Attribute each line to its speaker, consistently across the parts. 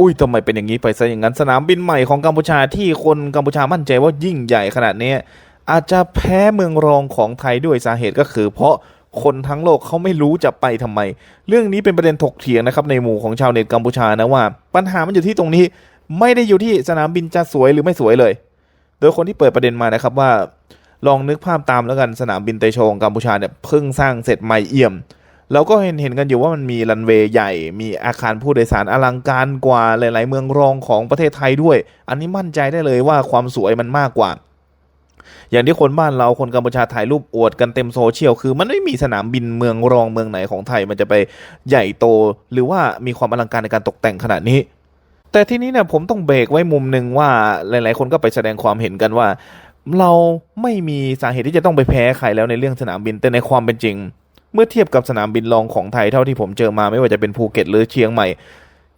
Speaker 1: อุ้ยทำไมเป็นอย่างนี้ไปซะอย่างนั้นสนามบินใหม่ของกัมพูชาที่คนกัมพูชามั่นใจว่ายิ่งใหญ่ขนาดนี้ อาจจะแพ้เมืองรองของไทยด้วยสาเหตุก็คือ เพราะคนทั้งโลกเขาไม่รู้จะไปทำไม เรื่องนี้เป็นประเด็นถกเถียงนะครับในหมู่ของชาวเน็ตกัมพูชานะว่า ปัญหามันอยู่ที่ตรงนี้ ไม่ได้อยู่ที่สนามบินจะสวยหรือไม่สวยเลย โดยคนที่เปิดประเด็นมานะครับว่า ลองนึกภาพตามแล้วกันสนามบินเตโชของกัมพูชาเนี่ยเพิ่งสร้างเสร็จใหม่เอี่ยม เราก็เห็นเห็นกันอยู่ว่ามันมีรันเวย์ใหญ่ มีอาคารผู้โดยสารอลังการกว่าหลาย ๆ เมืองรองของประเทศไทยด้วย อันนี้มั่นใจได้เลยว่าความสวยมันมากกว่า อย่างที่คนบ้านเราคนกัมพูชาถ่ายรูปอวดกันเต็มโซเชียลคือมันไม่มีสนามบินเมืองรองเมืองไหนของไทย มันจะไปใหญ่โต หรือว่ามีความอลังการในการตกแต่งขนาดนี้ แต่ที่นี้เนี่ยผมต้องเบรกไว้มุมหนึ่งว่าหลาย ๆ คนก็ไปแสดงความเห็นกันว่า เราไม่มีสาเหตุที่จะต้องไปแพ้ใครแล้วในเรื่องสนามบินแต่ในความเป็นจริง เมื่อเทียบกับสนามบินรองของไทยเท่าที่ผมเจอมาไม่ว่าจะเป็นภูเก็ตหรือเชียงใหม่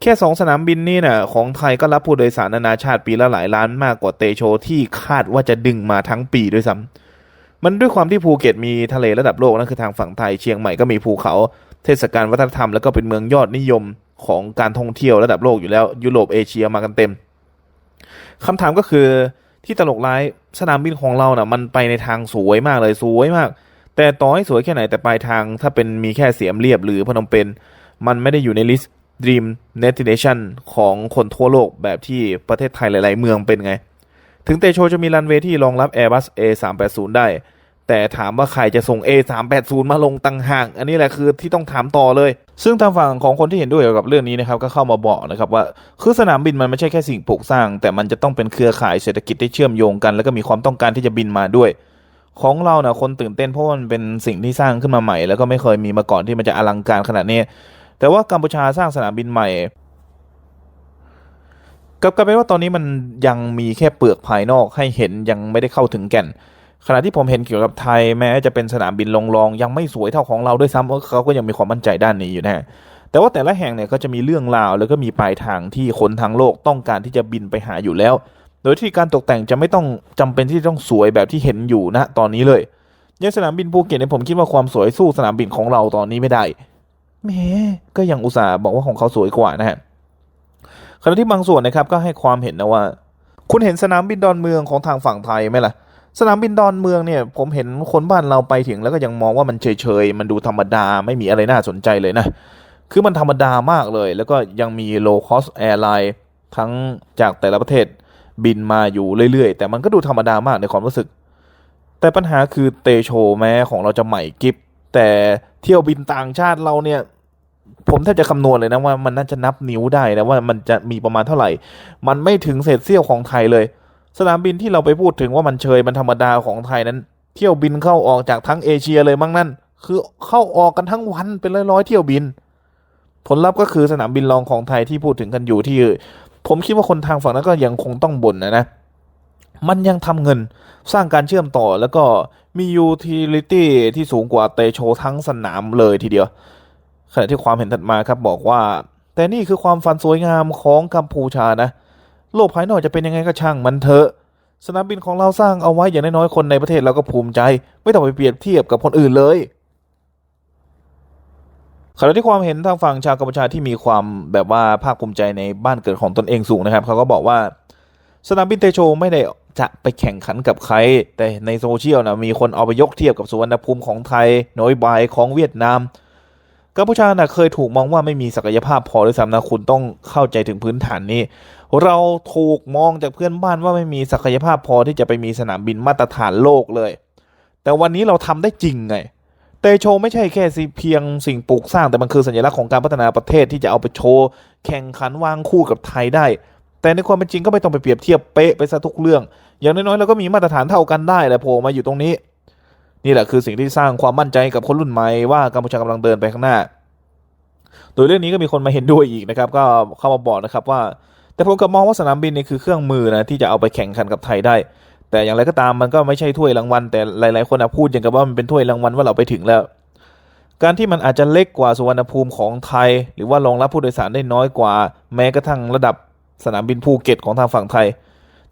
Speaker 1: แค่สองสนามบินนี่น่ะของไทยก็รับผู้โดยสารนานาชาติปีละหลายล้านมากกว่าเตโชที่คาดว่าจะดึงมาทั้งปีด้วยซ้ำมันด้วยความที่ภูเก็ตมีทะเลระดับโลกนั่นคือทางฝั่งไทยเชียงใหม่ก็มีภูเขา เทศกาลวัฒนธรรมแล้วก็เป็นเมืองยอดนิยมของการท่องเที่ยวระดับโลกอยู่แล้วยุโรปเอเชียมากันเต็มคำถามก็คือที่ตลกร้ายสนามบินของเราน่ะ มันไปในทางสวยมากเลยสวยมาก แต่ต่อให้สวยแค่ไหนแต่ปลายทาง ถ้าเป็นมีแค่เสียมเรียบหรือพนมเปญมันไม่ได้อยู่ในลิสต์ Dream Destination ของคนทั่วโลกแบบที่ประเทศไทยหลาย ๆ เมืองเป็นไง ถึงเตโชจะมีรันเวย์ที่รองรับ Airbus A380 ได้ แต่ถามว่าใครจะส่ง A380 มาลงตังห่าง อันนี้แหละคือที่ต้องถามต่อเลย ซึ่งทางฝั่งของคนที่เห็นด้วยเกี่ยวกับเรื่องนี้นะครับก็เข้ามาบอกนะครับว่าคือสนามบินมันไม่ใช่แค่สิ่งปลูกสร้าง แต่มันจะต้องเป็นเครือข่ายเศรษฐกิจที่เชื่อมโยงกัน แล้วก็มีความต้องการที่จะบินมาด้วย ของเรานะคนตื่นเต้นเพราะมันเป็นสิ่งที่สร้างขึ้นมาใหม่ แล้วก็ไม่เคยมีมาก่อนที่มันจะอลังการขนาดนี้ แต่ว่ากัมพูชาสร้างสนามบินใหม่กลับกลายเป็นว่าตอนนี้มันยังมีแค่เปลือกภายนอกให้เห็นยังไม่ได้เข้าถึงแก่น ขณะที่ผมเห็นเกี่ยวกับไทยแม้จะเป็นสนามบินลงรองยังไม่สวยเท่าของเราด้วยซ้ำเพราะเขาก็ยังมีความมั่นใจด้านนี้อยู่นะแต่ว่าแต่ละแห่งเนี่ยก็จะมีเรื่องราวแล้วก็มีปลายทางที่คนทั้งโลกต้องการที่จะบินไปหาอยู่แล้ว ดยที่การตกแต่งจะไม่ต้องจำเป็นที่ต้องสวยแบบที่เห็นอยู่นะตอนนี้เลยย่างสนามบินภูเก็ตเนี่ยผมคิดว่าความสวยสู้สนามบินของเราตอนนี้ไม่ได้แหมก็ยังอุตส่าห์บอกว่าของเขาสวยกว่านะฮะขณะที่บางส่วนนะครับก็ให้ความเห็นนะว่า คุณเห็นสนามบินดอนเมืองของทางฝั่งไทยไหมล่ะ สนามบินดอนเมืองเนี่ย ผมเห็นคนบ้านเราไปถึงแล้วก็ยังมองว่ามันเฉยๆมันดูธรรมดาไม่มีอะไรน่าสนใจเลยนะคือมันธรรมดามากเลย แล้วก็ยังมี low cost airline ทั้งจากแต่ละประเทศ บินมาอยู่เรื่อยๆ แต่มันก็ดูธรรมดามากในความรู้สึก แต่ปัญหาคือเตโชแม้ของเราจะใหม่กิฟแต่เที่ยวบินต่างชาติเราเนี่ย ผมแทบจะคำนวณเลยนะว่ามันน่าจะนับนิ้วได้นะว่ามันจะมีประมาณเท่าไหร่ มันไม่ถึงเศษเสี้ยวของไทยเลย สนามบินที่เราไปพูดถึงว่ามันเชยมันธรรมดาของไทยนั้น เที่ยวบินเข้าออกจากทั้งเอเชียเลยมั้งนั่นคือเข้าออกกันทั้งวันเป็นร้อยๆเที่ยวบิน ผลลัพธ์ก็คือสนามบินรองของไทยที่พูดถึงกันอยู่ที่ ผมคิดว่าคนทางฝั่งนั้นก็ยังคงต้องบ่นนะนะ มันยังทำเงินสร้างการเชื่อมต่อแล้วก็มียูทิลิตี้ที่สูงกว่าเตโชทั้งสนามเลยทีเดียว ขณะที่ความเห็นถัดมาครับบอกว่า แต่นี่คือความฝันสวยงามของกัมพูชานะ โลกภายนอกจะเป็นยังไงก็ช่างมันเถอะสนามบินของเราสร้างเอาไว้อย่างน้อยๆคนในประเทศเราก็ภูมิใจ ไม่ต้องไปเปรียบเทียบกับคนอื่นเลย ขณะที่ความเห็นทางฝั่งชาวกัมพูชาที่มีความแบบว่าภาคภูมิใจในบ้านเกิดของตนเองสูงนะครับ เขาก็บอกว่าสนามบินเตโชไม่ได้จะไปแข่งขันกับใคร แต่ในโซเชียลนะมีคนเอาไปยกเทียบกับสุวรรณภูมิของไทยโนยบายของเวียดนามกัมพูชานะเคยถูกมองว่าไม่มีศักยภาพพอด้วยซ้ำนะคุณต้องเข้าใจถึงพื้นฐานนี้ เราถูกมองจากเพื่อนบ้านว่าไม่มีศักยภาพพอที่จะไปมีสนามบินมาตรฐานโลกเลย แต่วันนี้เราทำได้จริงไง ตโชไม่ใช่แค่สิเพียงสิ่งปลูกสร้างแต่มันคือสัญลักษณ์ของการพัฒนาประเทศที่จะเอาไปโชว์แข่งขันวางคู่กับไทยได้ แต่ในความเป็นจริงก็ไม่ต้องไปเปรียบเทียบเป๊ะไปซะทุกเรื่อง อย่างน้อยๆเราก็มีมาตรฐานเท่ากันได้แหละโผล่มาอยู่ตรงนี้ นี่แหละคือสิ่งที่สร้างความมั่นใจกับคนรุ่นใหม่ว่ากัมพูชากำลังเดินไปข้างหน้า โดยเรื่องนี้ก็มีคนมาเห็นด้วยอีกนะครับ ก็เข้ามาบอกนะครับว่า แต่ผมก็มองว่าสนามบินนี่คือเครื่องมือนะที่จะเอาไปแข่งขันกับไทยได้ แต่อย่างไรก็ตามมันก็ไม่ใช่ถ้วยรางวัล แต่หลาย ๆ คนพูดอย่างกับว่ามันเป็นถ้วยรางวัลว่าเราไปถึงแล้ว การที่มันอาจจะเล็กกว่าสุวรรณภูมิของไทย หรือว่ารองรับผู้โดยสารได้น้อยกว่า แม้กระทั่งระดับสนามบินภูเก็ตของทางฝั่งไทย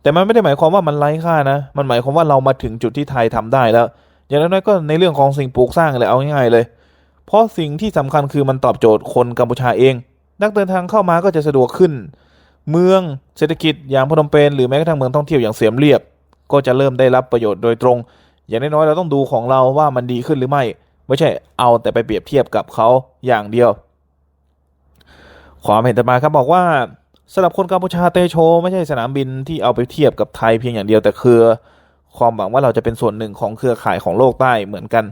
Speaker 1: แต่มันไม่ได้หมายความว่ามันไร้ค่านะ มันหมายความว่าเรามาถึงจุดที่ไทยทำได้แล้ว อย่างน้อยๆก็ในเรื่องของสิ่งปลูกสร้างเลยเอาง่ายๆเลย เพราะสิ่งที่สำคัญคือมันตอบโจทย์คนกัมพูชาเอง นักเดินทางเข้ามาก็จะสะดวกขึ้น เมืองเศรษฐกิจอย่างพนมเปญหรือแม้กระทั่งเมืองท่องเที่ยวอย่างเสียมเรียบ ก็จะเริ่มได้รับประโยชน์โดยตรง อย่างน้อยๆเราต้องดูของเราว่ามันดีขึ้นหรือไม่ ไม่ใช่เอาแต่ไปเปรียบเทียบกับเขาอย่างเดียว ความเห็นต่อมาครับบอกว่าสำหรับคนกัมพูชาเตโช ไม่ใช่สนามบินที่เอาไปเทียบกับไทยเพียงอย่างเดียวแต่คือ ความหวังว่าเราจะเป็นส่วนหนึ่งของเครือข่ายของโลกใต้เหมือนกัน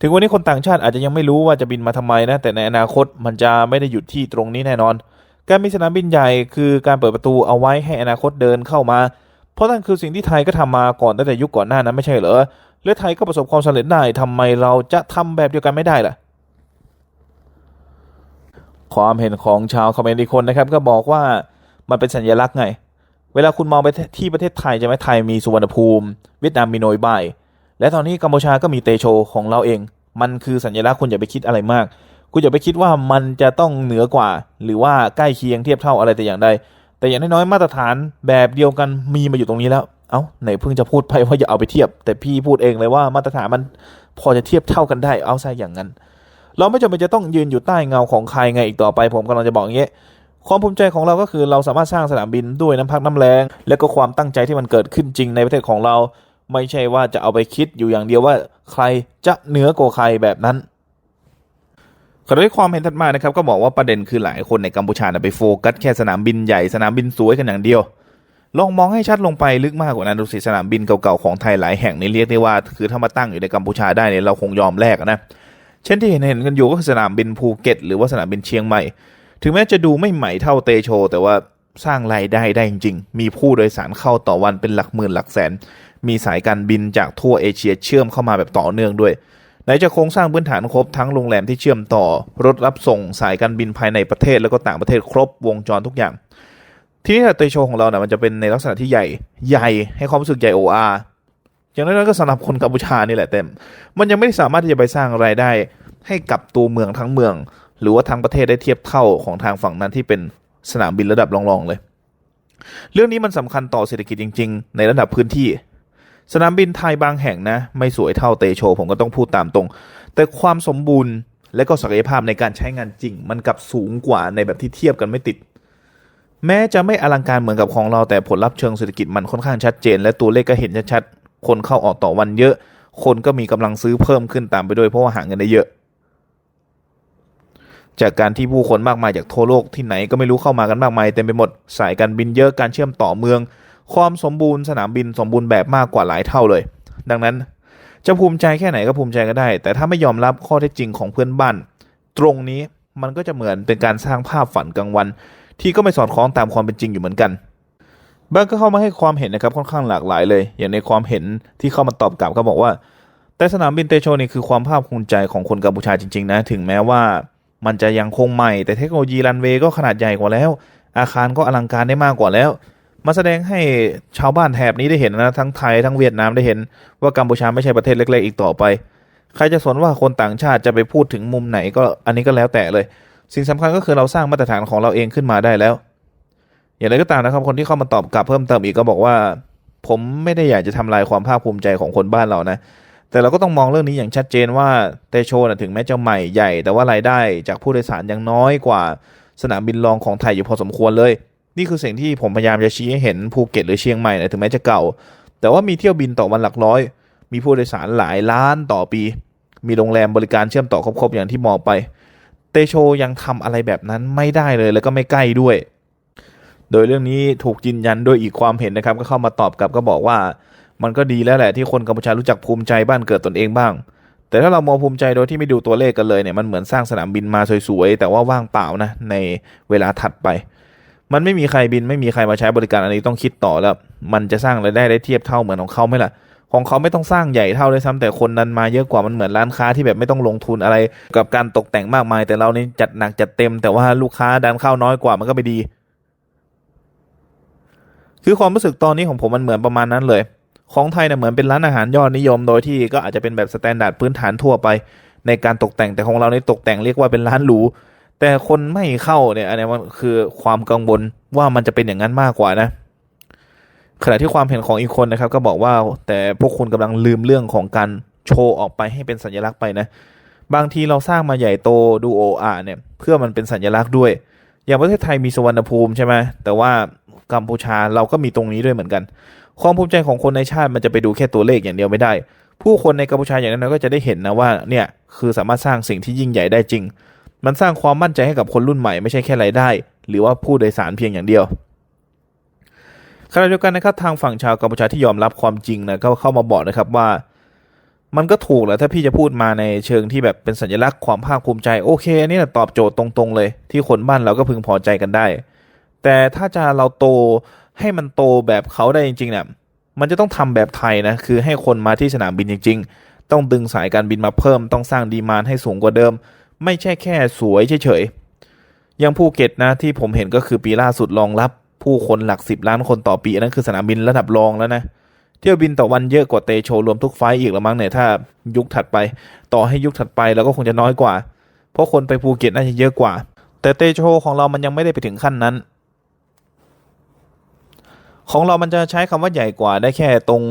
Speaker 1: ถึงวันนี้คนต่างชาติอาจจะยังไม่รู้ว่าจะบินมาทำไมนะ แต่ในอนาคตมันจะไม่ได้หยุดที่ตรงนี้แน่นอน การมีสนามบินใหญ่คือการเปิดประตูเอาไว้ให้อนาคตเดินเข้ามา ราะนั่นคือสิ่งที่ไทยก็ทำมาก่อนตั้งแต่ยุคก่อนหน้านั้นไม่ใช่เหรอและไทยก็ประสบความสำเร็จได้ทำไมเราจะทำแบบเดียวกันไม่ได้ล่ะ ความเห็นของชาวคอมเมนต์อีกคนนะครับ ก็บอกว่ามันเป็นสัญลักษณ์ไง เวลาคุณมองไปที่ประเทศไทยใช่ไหมไทยมีสุวรรณภูมิ เวียดนามมีโนยบาย และตอนนี้กัมพูชาก็มีเตโชของเราเอง มันคือสัญลักษณ์คุณอย่าไปคิดอะไรมาก คุณอย่าไปคิดว่ามันจะต้องเหนือกว่า หรือว่าใกล้เคียงเทียบเท่าอะไรแต่อย่างใด แต่อย่างน้อยๆมาตรฐานแบบเดียวกันมีมาอยู่ตรงนี้แล้ว เอ้าไหนเพิ่งจะพูดไปว่าอย่าเอาไปเทียบ แต่พี่พูดเองเลยว่ามาตรฐานมันพอจะเทียบเท่ากันได้เอาซะอย่างนั้น เราไม่จำเป็นจะต้องยืนอยู่ใต้เงาของใครไงอีกต่อไป ผมกำลังจะบอกอย่างเงี้ยความภูมิใจของเราก็คือเราสามารถสร้างสนามบินด้วยน้ำพักน้ำแรง และก็ความตั้งใจที่มันเกิดขึ้นจริงในประเทศของเรา ไม่ใช่ว่าจะเอาไปคิดอยู่อย่างเดียวว่า ใครจะเหนือกว่าใครแบบนั้น ขณะที่ความเห็นถัดมานะครับก็บอกว่าประเด็นคือหลายคนในกัมพูชาไปโฟกัสแค่สนามบินใหญ่สนามบินสวยกันอย่างเดียว ลองมองให้ชัดลงไปลึกมากกว่านั้นดูสิสนามบินเก่าๆของไทยหลายแห่งนี่เรียกได้ว่า คือถ้ามาตั้งอยู่ในกัมพูชาได้เนี่ยเราคงยอมแลกนะเช่นที่เห็นเห็นกันอยู่ก็คือสนามบินภูเก็ต หรือว่าสนามบินเชียงใหม่ ถึงแม้จะดูไม่ใหม่เท่าเตโช แต่ว่าสร้างรายได้ได้จริงๆ มีผู้โดยสารเข้าต่อวันเป็นหลักหมื่นหลักแสน มีสายการบินจากทั่วเอเชียเชื่อมเข้ามาแบบต่อเนื่องด้วย นจะโครงสร้างพื้นฐานครบทั้งโรงแรมที่เชื่อมต่อ รถรับส่งสายการบินภายในประเทศแล้วก็ต่างประเทศครบวงจรทุกอย่าง ทีนี้เตโชของเราเนี่ยมันจะเป็นในลักษณะที่ใหญ่ใหญ่ให้ความรู้สึกใหญ่โออาอย่างน้อยก็สำหรับคนกัมพูชานี่แหละเต็ม มันยังไม่สามารถที่จะไปสร้างรายได้ ให้กับตัวเมืองทั้งเมือง หรือว่าทั้งประเทศได้เทียบเท่าของทางฝั่งนั้นที่เป็นสนามบินระดับรองๆเลย เรื่องนี้มันสำคัญต่อเศรษฐกิจจริง ๆ ในระดับพื้นที่ สนามบินไทยบางแห่งนะ ไม่สวยเท่าเตโช ผมก็ต้องพูดตามตรง แต่ความสมบูรณ์และก็ศักยภาพในการใช้งานจริง มันกลับสูงกว่าในแบบที่เทียบกันไม่ติด แม้จะไม่อลังการเหมือนกับของเราแต่ผลลัพธ์เชิงเศรษฐกิจมันค่อนข้างชัดเจน และตัวเลขก็เห็นชัดๆคนเข้าออกต่อวันเยอะ คนก็มีกำลังซื้อเพิ่มขึ้นตามไปด้วยเพราะว่าหาเงินได้เยอะ จากการที่ผู้คนมากมายจากทั่วโลกที่ไหนก็ไม่รู้เข้ามากันมากมายเต็มไปหมดสายการบินเยอะการเชื่อมต่อเมือง ความสมบูรณ์สนามบินสมบูรณ์แบบมากกว่าหลายเท่าเลย ดังนั้นจะภูมิใจแค่ไหนก็ภูมิใจก็ได้ แต่ถ้าไม่ยอมรับข้อเท็จจริงของเพื่อนบ้าน ตรงนี้มันก็จะเหมือนเป็นการสร้างภาพฝันกลางวัน ที่ก็ไม่สอดคล้องตามความเป็นจริงอยู่เหมือนกันบางก็เข้ามาให้ความเห็นนะครับค่อนข้างหลากหลายเลย อย่างในความเห็นที่เข้ามาตอบกลับก็บอกว่า แต่สนามบินเตโชนี่คือความภาคภูมิใจของคนกัมพูชาจริงๆนะถึงแม้ว่า มันจะยังคงใหม่แต่เทคโนโลยีรันเวย์ก็ขนาดใหญ่กว่าแล้ว อาคารก็อลังการได้มากกว่าแล้ว มาแสดงให้ชาวบ้านแถบนี้ได้เห็นนะทั้งไทยทั้งเวียดนามได้เห็น ว่ากัมพูชาไม่ใช่ประเทศเล็ก ๆ อีกต่อไป ใครจะสนว่าคนต่างชาติจะไปพูดถึงมุมไหนก็อันนี้ก็แล้วแต่เลย สิ่งสำคัญก็คือเราสร้างมาตรฐานของเราเองขึ้นมาได้แล้ว อย่างไรก็ตามนะครับคนที่เข้ามาตอบกลับเพิ่มเติมอีกก็บอกว่า ผมไม่ได้อยากจะทำลายความภาคภูมิใจของคนบ้านเรานะแต่เราก็ต้องมองเรื่องนี้อย่างชัดเจนว่าเตโชนะถึงแม้จะใหม่ใหญ่ แต่ว่ารายได้จากผู้โดยสารยังน้อยกว่าสนามบินรองของไทยอยู่พอสมควรเลย นี่คือสิ่งที่ผมพยายามจะชี้ให้เห็นภูเก็ตหรือเชียงใหม่นะถึงแม้จะเก่า แต่ว่ามีเที่ยวบินต่อวันหลักร้อย มีผู้โดยสารหลายล้านต่อปี มีโรงแรมบริการเชื่อมต่อครบๆอย่างที่มองไป เตโชยังทำอะไรแบบนั้นไม่ได้เลยแล้วก็ไม่ใกล้ด้วย โดยเรื่องนี้ถูกยืนยันโดยอีกความเห็นนะครับ ก็เข้ามาตอบกลับก็บอกว่า มันก็ดีแล้วแหละที่คนกัมพูชารู้จักภูมิใจบ้านเกิดตนเองบ้าง แต่ถ้าเรามองภูมิใจโดยที่ไม่ดูตัวเลขกันเลยเนี่ยมันเหมือนสร้างสนามบินมาสวยๆแต่ว่าว่างเปล่านะในเวลาถัดไป มันไม่มีใครบินไม่มีใครมาใช้บริการอันนี้ต้องคิดต่อแล้ว มันจะสร้างรายได้ได้เทียบเท่าเหมือนของเขาไหมล่ะของเขาไม่ต้องสร้างใหญ่เท่าเลยซ้ำแต่คนนั้นมาเยอะกว่ามันเหมือนร้านค้าที่แบบไม่ต้องลงทุนอะไร กับการตกแต่งมากมาย แต่เรานี่จัดหนักจัดเต็ม แต่ว่าลูกค้าดันเข้าน้อยกว่ามันก็ไม่ดี คือความรู้สึกตอนนี้ของผมมันเหมือนประมาณนั้นเลย ของไทยเนี่ยเหมือนเป็นร้านอาหารยอดนิยมโดยที่ก็อาจจะเป็นแบบสแตนดาร์ดพื้นฐานทั่วไป ในการตกแต่งแต่ของเราในตกแต่งเรียกว่าเป็นร้านหรู แต่คนไม่เข้าเนี่ยอันนี้มันคือความกังวลว่ามันจะเป็นอย่างนั้นมากกว่านะ ขณะที่ความเห็นของอีกคนนะครับ ก็บอกว่าแต่พวกคุณกำลังลืมเรื่องของการโชว์ออกไปให้เป็นสัญลักษณ์ไปนะ บางทีเราสร้างมาใหญ่โตดูโออาเนี่ยเพื่อมันเป็นสัญลักษณ์ด้วย อย่างประเทศไทยมีสุวรรณภูมิใช่ไหมแต่ว่ากัมพูชาเราก็มีตรงนี้ด้วยเหมือนกัน ความภูมิใจของคนในชาติมันจะไปดูแค่ตัวเลขอย่างเดียวไม่ได้ ผู้คนในกัมพูชาอย่างนั้นก็จะได้เห็นนะว่าเนี่ยคือสามารถสร้างสิ่งที่ยิ่งใหญ่ได้จริง มันสร้างความมั่นใจให้กับคนรุ่นใหม่ไม่ใช่แค่รายได้ หรือว่าผู้โดยสารเพียงอย่างเดียวขณะเดียวกันนะครับทางฝั่งชาวกัมพูชาที่ยอมรับความจริงนะก็เข้ามาบอกนะครับว่า มันก็ถูกแหละถ้าพี่จะพูดมาในเชิงที่แบบเป็นสัญลักษณ์ความภาคภูมิใจโอเคอันนี่แหละตอบโจทย์ตรงๆ เลย ที่คนบ้านเราก็พึงพอใจกันได้ แต่ถ้าจะเราโตให้มันโตแบบเขาได้จริงๆเนี่ยมันจะต้องทำแบบไทยนะคือให้คนมาที่สนามบินจริง ๆ ต้องดึงสายการบินมาเพิ่ม ต้องสร้างดีมานให้สูงกว่าเดิม ไม่ใช่แค่สวยเฉยๆยังภูเก็ตนะที่ผมเห็นก็คือปีล่าสุดรองรับผู้คนหลักสิบล้านคนต่อปีอันนั้นคือสนามบินระดับรองแล้วนะเที่ยวบินต่อวันเยอะกว่าเตโชรวมทุกไฟล์อีกละมั้งเนี่ยถ้ายุคถัดไป ต่อให้ยุคถัดไปเราก็คงจะน้อยกว่า เพราะคนไปภูเก็ตน่าจะเยอะกว่า แต่เตโชของเรามันยังไม่ได้ไปถึงขั้นนั้น ของเรามันจะใช้คำว่าใหญ่กว่าได้แค่ตรง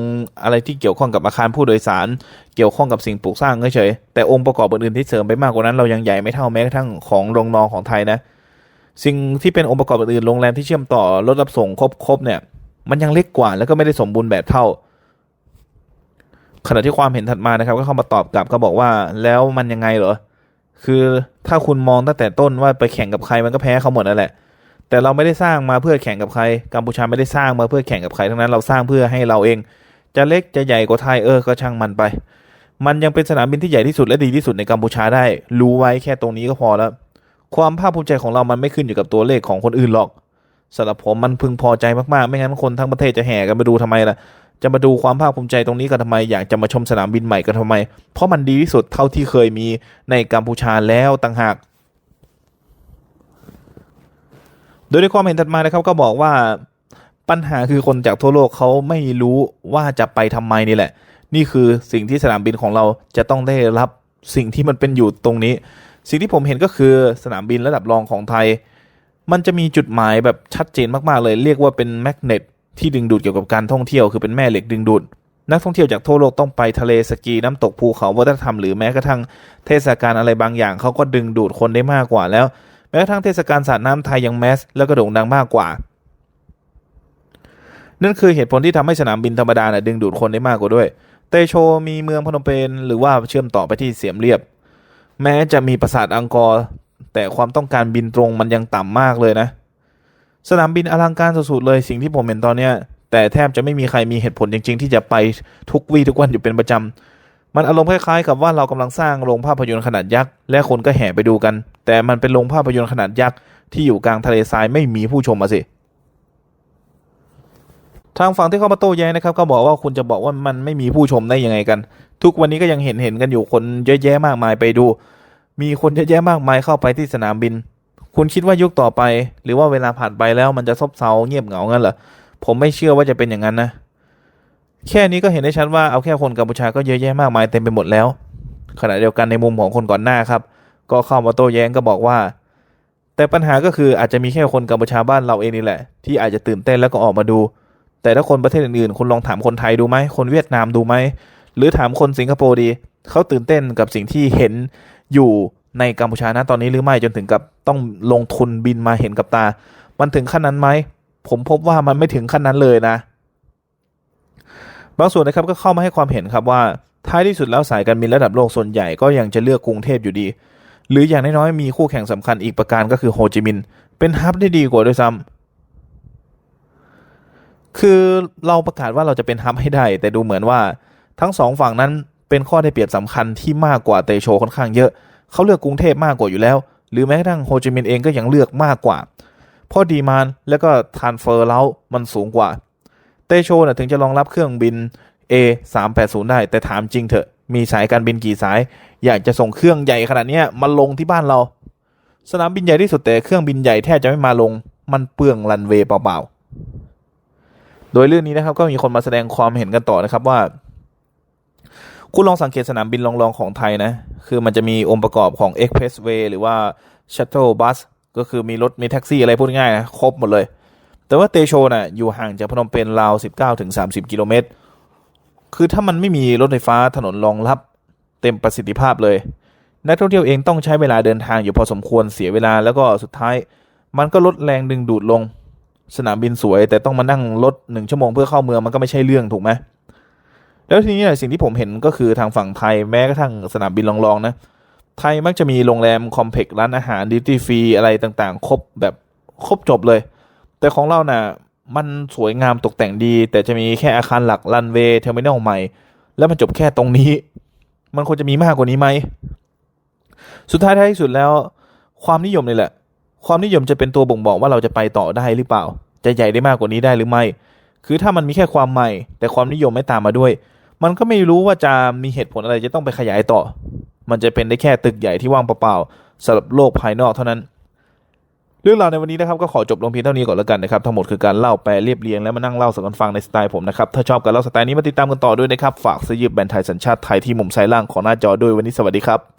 Speaker 1: อะไรที่เกี่ยวข้องกับอาคารผู้โดยสาร เกี่ยวข้องกับสิ่งปลูกสร้างเฉยแต่องค์ประกอบอื่นๆที่เสริมไปมากกว่านั้นเรายังใหญ่ไม่เท่าแม้กระทั่งของโรงนองของไทยนะ สิ่งที่เป็นองค์ประกอบอื่นๆโรงแรมที่เชื่อมต่อรถรับส่งครบๆเนี่ย มันยังเล็กกว่าแล้วก็ไม่ได้สมบูรณ์แบบเท่าขณะที่ความเห็นถัดมานะครับ ก็เข้ามาตอบกลับก็บอกว่าแล้วมันยังไงเหรอคือถ้าคุณมองตั้งแต่ต้นว่าไปแข่งกับใครมันก็แพ้เขาหมดนั่นแหละ แต่เราไม่ได้สร้างมาเพื่อแข่งกับใคร กัมพูชาไม่ได้สร้างมาเพื่อแข่งกับใครทั้งนั้นเราสร้างเพื่อให้เราเอง จะเล็กจะใหญ่กว่าไทยเออก็ช่างมันไป มันยังเป็นสนามบินที่ใหญ่ที่สุดและดีที่สุดในกัมพูชาได้ รู้ไว้แค่ตรงนี้ก็พอแล้ว ความภาคภูมิใจของเรามันไม่ขึ้นอยู่กับตัวเลขของคนอื่นหรอกสำหรับผมมันพึงพอใจมากๆ ไม่งั้นคนทั้งประเทศจะแห่กันมาดูทำไมล่ะ จะมาดูความภาคภูมิใจตรงนี้กันทำไม อยากจะมาชมสนามบินใหม่กันทำไม เพราะมันดีที่สุดเท่าที่เคยมีในกัมพูชาแล้วต่างหาก โดยในความเห็นถัดมานะครับก็บอกว่าปัญหาคือคนจากทั่วโลกเขาไม่รู้ว่าจะไปทำไมนี่แหละ นี่คือสิ่งที่สนามบินของเราจะต้องได้รับสิ่งที่มันเป็นอยู่ตรงนี้ สิ่งที่ผมเห็นก็คือสนามบินระดับรองของไทย มันจะมีจุดหมายแบบชัดเจนมากๆเลย เรียกว่าเป็นแมกเนตที่ดึงดูดเกี่ยวกับการท่องเที่ยวคือเป็นแม่เหล็กดึงดูดนักท่องเที่ยวจากทั่วโลกต้องไปทะเลสกีน้ำตกภูเขาวัฒนธรรมหรือแม้กระทั่งเทศกาลอะไรบางอย่างเขาก็ดึงดูดคนได้มากกว่าแล้ว แม้กระทั่งเทศกาลสาดน้ำไทยยังแมส แล้วก็โด่งดังมากกว่า นั่นคือเหตุผลที่ทำให้สนามบินธรรมดาน่ะดึงดูดคนได้มากกว่าด้วย เตโชมีเมืองพนมเปญหรือว่าเชื่อมต่อไปที่เสียมเรียบ แม้จะมีปราสาทอังกอร์แต่ความต้องการบินตรงมันยังต่ำมากเลยนะ สนามบินอลังการสุดๆเลยสิ่งที่ผมเห็นตอนเนี้ยแต่แทบจะไม่มีใครมีเหตุผลจริง ๆ ที่จะไปทุกวี่ทุกวันอยู่เป็นประจำ มันอารมณ์คล้ายๆกับว่าเรากำลังสร้างโรงภาพยนตร์ขนาดยักษ์และคนก็แห่ไปดูกัน แต่มันเป็นโรงภาพยนตร์ขนาดยักษ์ที่อยู่กลางทะเลทรายไม่มีผู้ชมมาสิทางฝั่งที่เข้ามาโต้แย้งนะครับก็บอกว่าคุณจะบอกว่ามันไม่มีผู้ชมได้ยังไงกัน ทุกวันนี้ก็ยังเห็นเห็นกันอยู่คนเยอะแยะมากมายไปดู มีคนเยอะแยะมากมายเข้าไปที่สนามบิน คุณคิดว่ายุคต่อไป หรือว่าเวลาผ่านไปแล้วมันจะซบเซาเงียบเหงางั้นเหรอผมไม่เชื่อว่าจะเป็นอย่างนั้นนะ แค่นี้ก็เห็นได้ชัดว่าเอาแค่คนกัมพูชาก็เยอะแยะมากมายเต็มไปหมดแล้ว ขณะเดียวกันในมุมของคนก่อนหน้าครับ ก็เข้ามาโต้แย้งก็บอกว่า แต่ปัญหาก็คืออาจจะมีแค่คนกัมพูชาบ้านเราเองนี่แหละ ที่อาจจะตื่นเต้นแล้วก็ออกมาดู แต่ถ้าคนประเทศอื่นๆคุณลองถามคนไทยดูไหมคนเวียดนามดูไหมหรือถามคนสิงคโปร์ดีเขาตื่นเต้นกับสิ่งที่เห็นอยู่ในกัมพูชานะตอนนี้หรือไม่จนถึงกับต้องลงทุนบินมาเห็นกับตา มันถึงขั้นนั้นไหมผมพบว่ามันไม่ถึงขั้นนั้นเลยนะ บางส่วนนะครับก็เข้ามาให้ความเห็นครับว่าท้ายที่สุดแล้วสายการบินระดับโลกส่วนใหญ่ก็ยังจะเลือกกรุงเทพอยู่ดี หรืออย่างน้อยๆมีคู่แข่งสำคัญอีกประการก็คือโฮจิมินห์เป็นฮับได้ดีกว่าด้วยซ้ำคือเราประกาศว่าเราจะเป็นฮับให้ได้ แต่ดูเหมือนว่าทั้งสองฝั่งนั้นเป็นข้อได้เปรียบสำคัญที่มากกว่าเตโชค่อนข้างเยอะ เขาเลือกกรุงเทพมากกว่าอยู่แล้ว หรือแม้กระทั่งโฮจิมินห์เองก็ยังเลือกมากกว่า เพราะดีมานแล้วก็ทานเฟอร์แล้วมันสูงกว่า เตโชนะถึงจะรองรับเครื่องบิน A 3 8 0 ได้แต่ถามจริงเถอะ มีสายการบินกี่สาย อยากจะส่งเครื่องใหญ่ขนาดนี้มาลงที่บ้านเรา สนามบินใหญ่ที่สุดแต่เครื่องบินใหญ่แทบจะไม่มาลง มันเปลืองรันเวย์เปล่าๆ โดยเรื่องนี้นะครับก็มีคนมาแสดงความเห็นกันต่อนะครับว่า คุณลองสังเกตสนามบินรองๆของไทยนะ คือมันจะมีองค์ประกอบของ Expressway หรือว่า Shuttle Bus ก็คือมีรถมีแท็กซี่อะไรพูดง่ายๆนะครบหมดเลย แต่ว่าเตโชน่ะอยู่ห่างจากพนมเปญราว 19ถึง30 กิโลเมตร คือถ้ามันไม่มีรถไฟฟ้าถนนรองรับ เต็มประสิทธิภาพเลย นักท่องเที่ยวเองต้องใช้เวลาเดินทางอยู่พอสมควรเสียเวลาแล้วก็สุดท้าย มันก็ลดแรงดึงดูดลง สนามบินสวย แต่ต้องมานั่งรถหนึ่งชั่วโมงเพื่อเข้าเมืองมันก็ไม่ใช่เรื่องถูกไหมแล้วทีนี้สิ่งที่ผมเห็นก็คือทางฝั่งไทยแม้กระทั่งสนามบินรองๆนะไทยมักจะมีโรงแรมคอมเพล็กซ์ร้านอาหารดิวตี้ฟรีอะไรต่างๆ ครบแบบครบจบเลย แต่ของเราน่ะมันสวยงามตกแต่งดี แต่จะมีแค่อาคารหลักรันเวย์เทอร์มินอลใหม่ แล้วมันจบแค่ตรงนี้ มันควรจะมีมากกว่านี้ไหม สุดท้ายท้ายสุดแล้ว ความนิยมนี่แหละ ความนิยมจะเป็นตัวบ่งบอกว่าเราจะไปต่อได้หรือเปล่า จะใหญ่ได้มากกว่านี้ได้หรือไม่ คือถ้ามันมีแค่ความใหม่ แต่ความนิยมไม่ตามมาด้วย มันก็ไม่รู้ว่าจะมีเหตุผลอะไรจะต้องไปขยายต่อ มันจะเป็นได้แค่ตึกใหญ่ที่ว่างเปล่าๆสำหรับโลกภายนอกเท่านั้น เรื่องราวในวันนี้นะครับก็ขอจบลงเพียงเท่านี้ก่อนแล้วกันนะครับทั้งหมดคือการเล่าแปลเรียบเรียงและมานั่งเล่าสู่กันฟังในสไตล์ผมนะครับถ้าชอบการเล่าสไตล์นี้มาติดตามกันต่อด้วยนะครับฝากซื้อยืบแบรนด์ไทยสัญชาติไทยที่มุมซ้ายล่างของหน้าจอด้วยวันนี้สวัสดีครับ